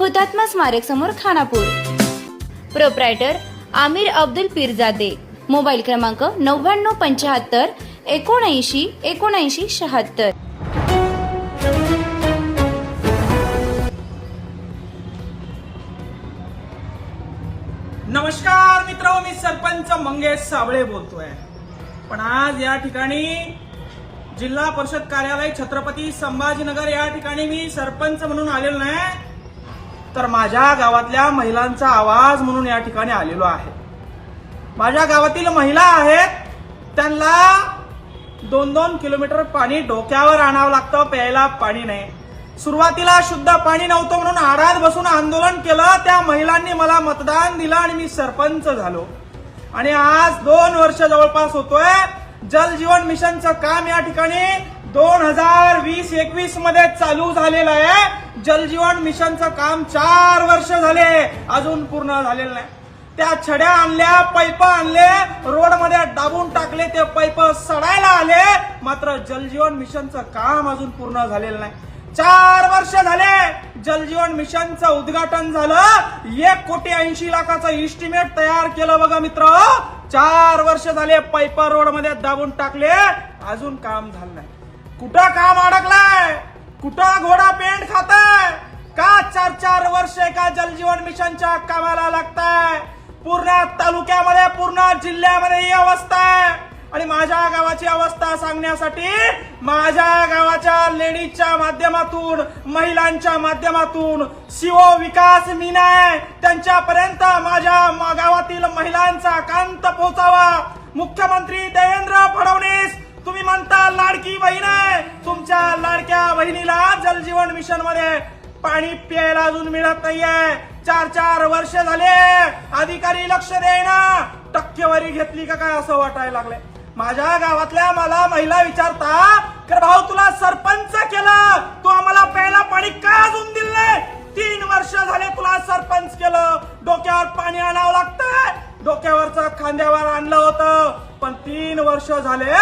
हुतात्मा स्मारक समोर खानापूर. प्रोप्रायटर आमिर अब्दुल पीरजादे. मोबाईल क्रमांक नव्याण्णव पंच्याहत्तर एकोणऐंशी एकोणऐंशी शहात्तर. नमस्कार मित्र मी सरपंच मंगेश साबळे बोलतोय. पण आज या ठिकाणी जिल्हा परिषद कार्यालय छत्रपती संभाजीनगर या ठिकाणी मी सरपंच म्हणून आलेलो नाही. तर माझ्या गावातल्या महिलांचा आवाज म्हणून या ठिकाणी आलेलो आहे. माझ्या गावातील महिला आहेत त्यांना दोन दोन किलोमीटर पाणी डोक्यावर आणावं लागतं प्यायला पाणी नाही. सुरुवातीला शुद्ध पाणी नव्हतं म्हणून आडात बसून आंदोलन केलं. त्या महिलांनी मला मतदान दिलं आणि मी सरपंच झालो. आणि आज दोन वर्ष जवळपास होतोय. जल जीवन मिशनचं काम या ठिकाणी दोन हजार वीस एकवीसमध्ये चालू झालेलं आहे. जल जीवन मिशनचं काम चार वर्ष झाले. अजून पूर्ण झालेलं नाही. त्या छड्या आणल्या पैप आणले रोडमध्ये दाबून टाकले ते पैप सडायला आले. मात्र जलजीवन मिशनचं काम अजून पूर्ण झालेलं नाही. चार वर्ष झाले जलजीवन मिशनचं उद्घाटन झालं. एक कोटी ऐंशी लाखाचं इस्टिमेट तयार केलं बघा मित्र. चार वर्ष झाले पैप रोडमध्ये दाबून टाकले. अजून काम झालं नाही. कुठं काम अडकलाय? कुठं घोडा पेंट खाताय? का चार चार वर्ष एका जलजीवन मिशनच्या कामाला लागताय? पूर्ण तालुक्यामध्ये पूर्ण जिल्ह्यामध्ये ही अवस्था आहे. आणि माझ्या गावाची अवस्था सांगण्यासाठी माझ्या गावाच्या लेडीजच्या माध्यमातून महिलांच्या माध्यमातून शिवो विकास मीना आहे. त्यांच्यापर्यंत माझ्या गावातील महिलांचा कांत पोहोचावा मुख्यमंत्री देवेंद्र फडणवीस तुम्ही म्हणता लाडकी बहीण आहे. तुमच्या लाडक्या बहिणीला जलजीवन मिशनमध्ये पाणी प्यायला अजून मिळत नाहीये. चार चार वर्ष झाले. अधिकारी लक्ष देईना. टक्केवारी घेतली का काय असं वाटायला लागले माझ्या गावातल्या मला महिला विचारता कर भाऊ तुला सरपंच केलं. तू आम्हाला प्यायला पाणी का अजून दिले तीन वर्ष झाले तुला सरपंच केलं. डोक्यावर पाणी आणावं लागतंय. डोक्यावरचं खांद्यावर आणलं होतं. पण तीन वर्ष झाले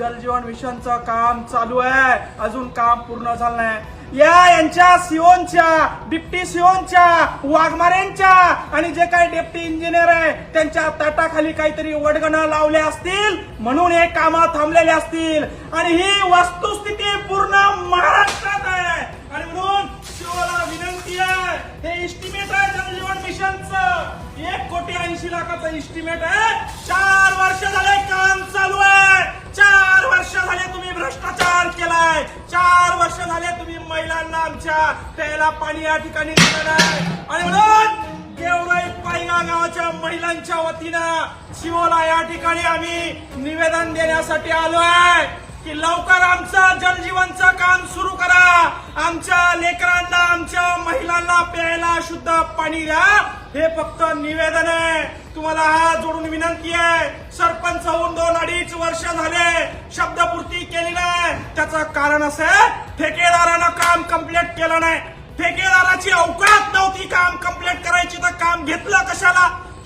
जलजीवन मिशनचं काम चालू आहे. अजून काम पूर्ण झालं नाही. या यांच्या सिओनच्या डिप्टी सिओनच्या वाघमारेंच्या आणि जे काही डेप्टी इंजिनियर आहे त्यांच्या ताटाखाली काहीतरी वडगण लावले असतील म्हणून हे कामं थांबलेले असतील. आणि ही वस्तुस्थिती पूर्ण महाराष्ट्र आहे आणि म्हणून शिवला विनंती आहे हे इस्टिमेट आहे जलजीवन मिशनचं एक कोटी ऐंशी लाखाचं इस्टिमेट आहे चार वर्ष झाले काम चालू आहे चार वर्ष झाले तुम्ही भ्रष्टाचार केलाय चार वर्ष झाले तुम्ही महिलांना आमच्या प्यायला पाणी या ठिकाणी आणि म्हणून केवढाई पायगा गावाच्या महिलांच्या वतीनं शिवोला या ठिकाणी आम्ही निवेदन देण्यासाठी आलो आहे की लवकर आमचं जनजीवनचं काम सुरू करा. आमच्या लेकरांना आमच्या प्यायला शुद्ध पाणी द्या. हे फक्त निवेदन आहे. तुम्हाला हात जोडून विनंती आहे. सरपंच होऊन दोन अडीच वर्ष झाले. शब्दपूर्ती केली नाही. त्याचं कारण असं ठेकेदारानं काम कंप्लीट केलं नाही. ठेकेदाराची अवकात नव्हती काम कंप्लीट करायची तर काम घेतलं कशाला?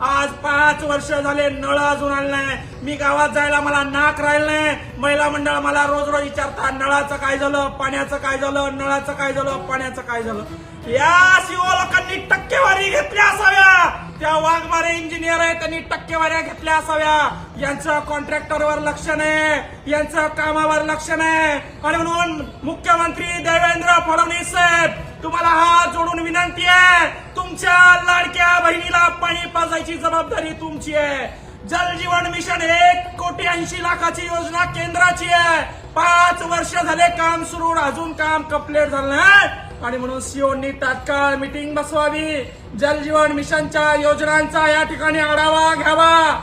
आज पाच वर्ष झाले नळ अजून आले नाही. मी गावात जायला मला नाक राहिलं नाही. महिला मंडळ मला रोज रोज विचारतात नळाचं काय झालं पाण्याचं काय झालं नळाचं काय झालं पाण्याचं काय झालं? या शिव लोकांनी टक्केवारी घेतल्या असाव्या. त्या वाघमारे इंजिनियर आहे त्यांनी टक्केवाऱ्या घेतल्या असाव्या. यांचं कॉन्ट्रॅक्टरवर लक्ष नाही. यांचं कामावर लक्ष नाही. आणि म्हणून मुख्यमंत्री देवेंद्र फडणवीस साहेब तुम्हाला हात जोडून विनंती आहे. लाडक्या बहिणीला पाणी पाजायची जबाबदारी तुमची आहे. जल जीवन मिशन एक कोटी ऐंशी लाखाची योजना केंद्राची आहे. पाच वर्ष झाले काम सुरू अजून काम कंप्लीट झालं नाही. आणि म्हणून सीओनी तात्काळ मिटिंग बसवावी. जल जीवन मिशनच्या योजनांचा या ठिकाणी आढावा घ्यावा.